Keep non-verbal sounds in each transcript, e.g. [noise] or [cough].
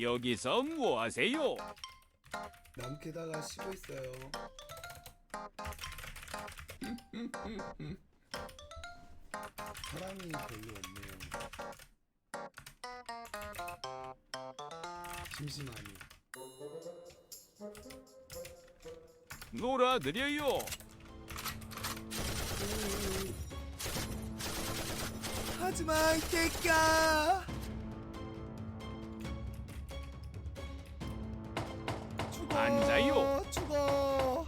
여기서 뭐 하세요? 캐다가 쉬고 있어요. 사람이 별로 없네요. 심심하니. 놀아드려요. 하지마 이 새끼야. 죽어. 앉아요. 죽어.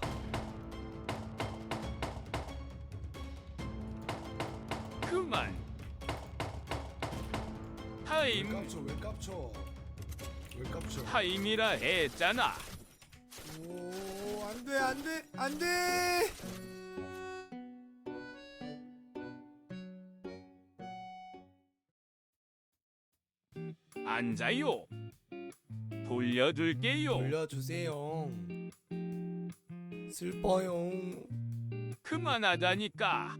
그만. 왜 타임, 깝쳐? 왜 깝쳐? 왜 깝쳐? 타임이라 했잖아. 오, 안 돼, 안 돼, 안 돼! 앉아요. 돌려둘게요. 돌려주세요. 슬퍼요. 그만하다니까.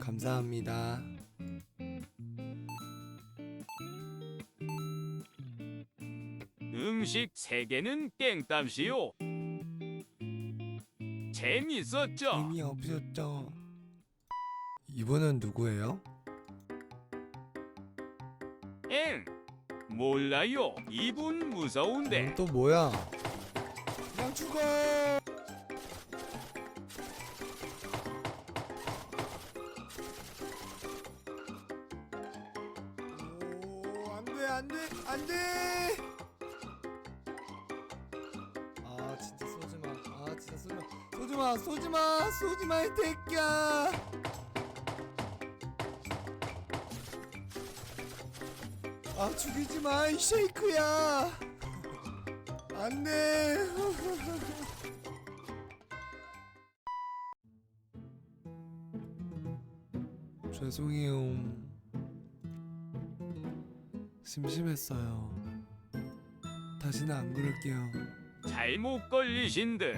감사합니다. 음식 세 개는 땡값이요. 재밌었죠? 재미없었죠. 이분은 누구예요? 엥. 몰라요. 이분 무서운데. 이분 또 뭐야? 그냥 죽어! 오, 안 돼, 안 돼, 안 돼! 아, 진짜 쏘지 마. 아, 진짜 쏘지 마. 쏘지 마, 쏘지 마, 쏘지 마, 이 새끼야! 아, 죽이지 마, 이 쉐이크야! 안 돼! [laughs] 죄송해요. 심심했어요. 다시는 안 그럴게요. 잘못 걸리신 듯.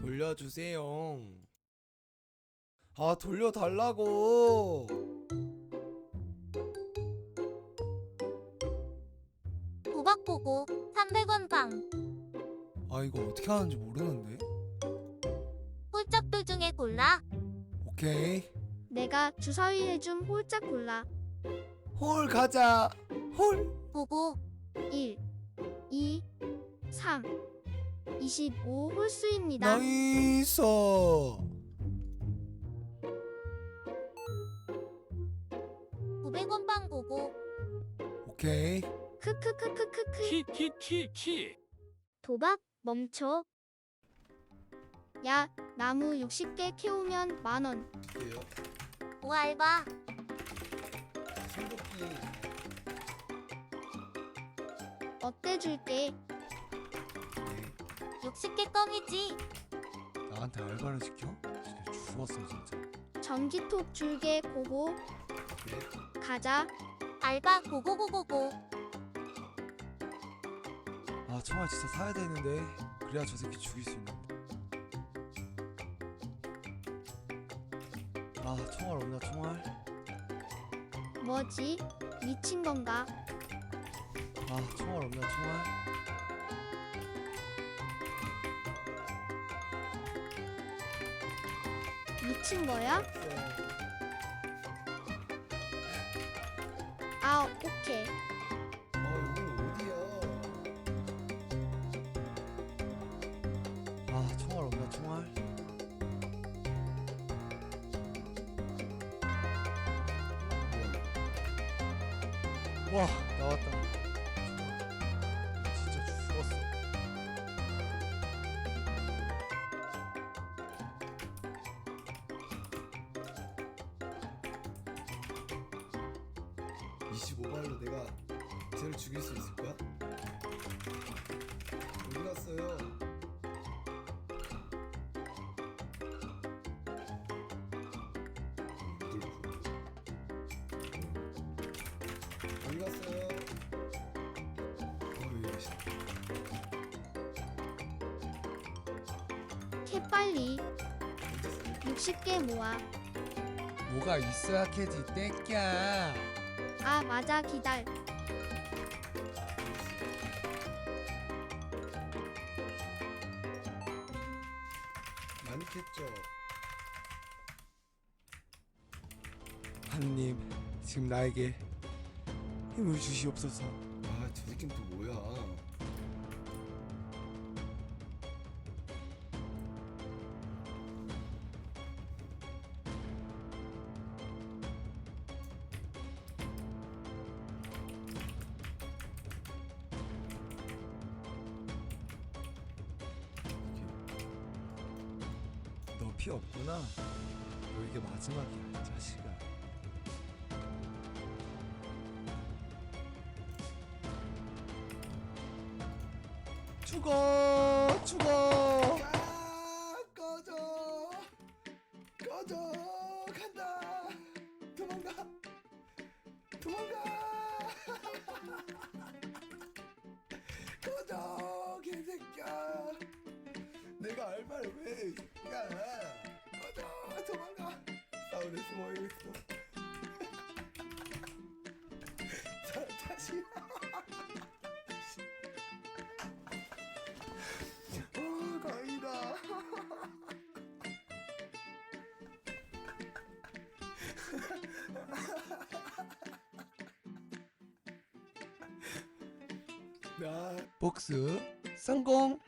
돌려주세요. 아, 돌려달라고! 도박보고 300원 방 아, 이거 어떻게 하는지 모르는데? 홀짝돌 중에 골라 오케이. 내가 주사위 해줌 홀짝 골라 홀 가자! 홀! 보고 1 2 3 25 홀수입니다. 나이스! 900원 방 보고 오케이. 크크크크크크 키키키키. 도박 멈춰. 야 나무 60개 캐오면 만원. 게요 오 알바 손도끼. 어때 줄게. 60개 껌이지 나한테 알바를 시켜? 진짜 죽었어 진짜. 전기톱 줄게 고고. 네. 가자. 알바 고고고고고 아 총알 진짜 사야 되는데 그래야 저 새끼 죽일 수 있는데. 아 총알 없나 총알? 뭐지? 미친 건가? 아 총알 없나 총알? 미친 거야? 아 오케이. 아 총알? 와 나왔다. 진짜 죽었어. (25발로) 내가 쟤를 죽일 수 있을 거야? 어디 갔어요? 캐 빨리. 어디 있어요? 60개 모아. 뭐가 있어야 캐지 떼끼야 아, 맞아. 기다려. 많이 캤죠 하느님 지금 나에게 힘을 주시옵소서 아, 저 새끼는 또 뭐야? 너피 없구나. 너 이게 마지막이야 이 자식아. 죽어 죽어. 야, 꺼져, 꺼져, 간다, 도망가, 도망가, [laughs] 꺼져, 알바를 왜, 이 새끼야. 꺼져, 도망가. 싸우네 숨어 있어. 자, 다시. [laughs] 어, 다행이다. [laughs] 나 복수 성공